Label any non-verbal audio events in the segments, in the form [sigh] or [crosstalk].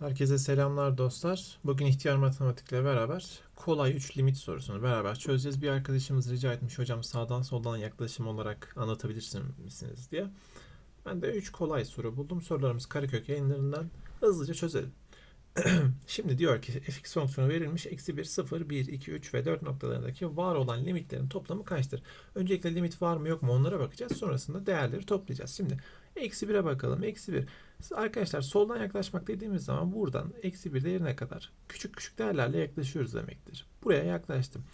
Herkese selamlar dostlar. Bugün ihtiyar matematikle beraber kolay 3 limit sorusunu beraber çözeceğiz. Bir arkadaşımız rica etmiş hocam sağdan soldan yaklaşım olarak anlatabilirsin misiniz diye. Ben de 3 kolay soru buldum. Sorularımız Karekök yayınlarından hızlıca çözelim. [clears throat] Şimdi diyor ki fx fonksiyonu verilmiş. Eksi 1, 0, 1, 2, 3 ve 4 noktalarındaki var olan limitlerin toplamı kaçtır? Öncelikle limit var mı yok mu onlara bakacağız. Sonrasında değerleri toplayacağız. Şimdi eksi 1'e bakalım. Eksi 1. Arkadaşlar soldan yaklaşmak dediğimiz zaman buradan eksi 1 değerine kadar küçük küçük değerlerle yaklaşıyoruz demektir. Buraya yaklaştım.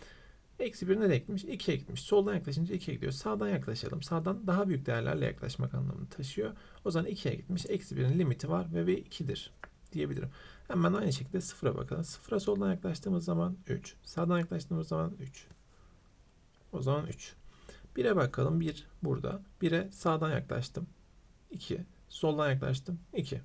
Eksi 1 nereye gitmiş? 2'ye gitmiş. Soldan yaklaşınca 2'ye gidiyor. Sağdan yaklaşalım. Sağdan daha büyük değerlerle yaklaşmak anlamını taşıyor. O zaman 2'ye gitmiş. Eksi 1'in limiti var ve bir 2'dir diyebilirim. Hemen aynı şekilde 0'a bakalım. 0'a soldan yaklaştığımız zaman 3. Sağdan yaklaştığımız zaman 3. O zaman 3. 1'e bakalım. 1 burada. 1'e sağdan yaklaştım. 2. Soldan yaklaştım. 2.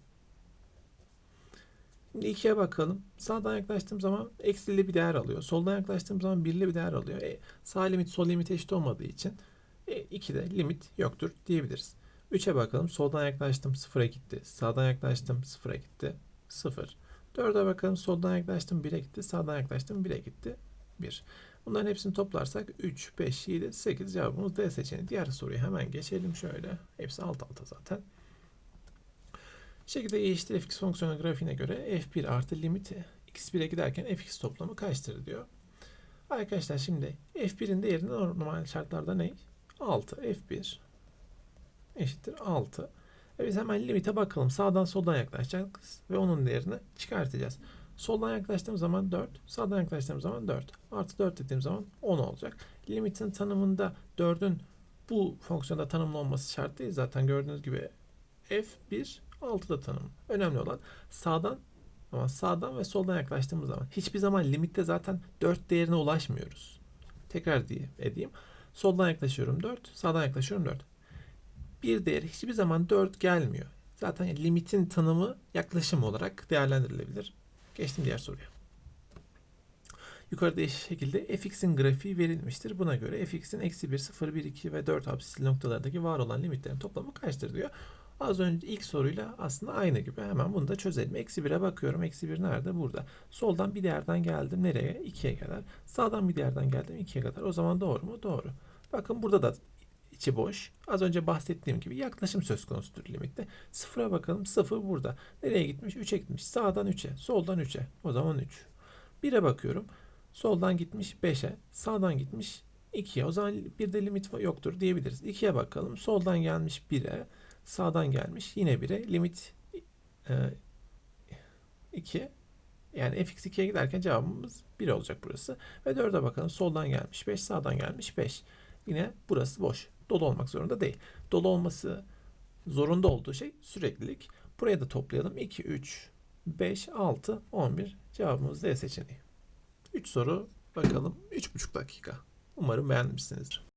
Şimdi 2'ye bakalım. Sağdan yaklaştığım zaman eksili bir değer alıyor. Soldan yaklaştığım zaman birli bir değer alıyor. E, sağ limit sol limit eşit olmadığı için e, 2'de limit yoktur diyebiliriz. 3'e bakalım. Soldan yaklaştım 0'a gitti. Sağdan yaklaştım 0'a gitti. 0. 4'e bakalım. Soldan yaklaştım 1'e gitti. Sağdan yaklaştım 1'e gitti. 1. Bunların hepsini toplarsak 3, 5, 7, 8 cevabımız D seçeneği. Diğer soruyu hemen geçelim şöyle. Hepsi alt alta zaten. Şekilde eşittir fx fonksiyonu grafiğine göre f1 artı limiti x1'e giderken fx toplamı kaçtır diyor. Arkadaşlar şimdi f1'in değeri normal şartlarda ne? 6. f1 eşittir 6. E biz hemen limite bakalım. Sağdan soldan yaklaşacağız ve onun değerini çıkartacağız. Soldan yaklaştığım zaman 4, sağdan yaklaştığım zaman 4. Artı 4 dediğim zaman 10 olacak. Limitin tanımında 4'ün bu fonksiyonda tanımlı olması şart değil. Zaten gördüğünüz gibi f1 6'da tanım. Önemli olan sağdan ama sağdan ve soldan yaklaştığımız zaman hiçbir zaman limitte zaten 4 değerine ulaşmıyoruz. Tekrar diye edeyim. Soldan yaklaşıyorum 4, sağdan yaklaşıyorum 4. Bir değer hiçbir zaman 4 gelmiyor. Zaten limitin tanımı yaklaşım olarak değerlendirilebilir. Geçtim diğer soruya. Yukarıda şekilde fx'in grafiği verilmiştir. Buna göre fx'in eksi 1, 0, 1, 2 ve 4 absisli noktalardaki var olan limitlerin toplamı kaçtır diyor. Az önce ilk soruyla aslında aynı gibi. Hemen bunu da çözelim. Eksi 1'e bakıyorum. Eksi 1 nerede? Burada. Soldan bir değerden geldim. Nereye? 2'ye kadar. Sağdan bir değerden geldim. 2'ye kadar. O zaman doğru mu? Doğru. Bakın burada da içi boş. Az önce bahsettiğim gibi yaklaşım söz konusudur limitte. Sıfıra bakalım. Sıfır burada. Nereye gitmiş? 3'e gitmiş. Sağdan 3'e. Soldan 3'e. O zaman 3. 1'e bakıyorum. Soldan gitmiş 5'e. Sağdan gitmiş 2'ye. O zaman bir de limit yoktur diyebiliriz. 2'ye bakalım. Soldan gelmiş 1'e. Sağdan gelmiş yine 1'e. Limit e, 2. Yani fx 2'ye giderken cevabımız 1 olacak burası. Ve 4'e bakalım. Soldan gelmiş 5. Sağdan gelmiş 5. Yine burası boş. Dolu olmak zorunda değil. Dolu olması zorunda olduğu şey süreklilik. Buraya da toplayalım. 2, 3, 5, 6, 11. Cevabımız D seçeneği. 3 soru bakalım 3,5 dakika. Umarım beğenmişsinizdir.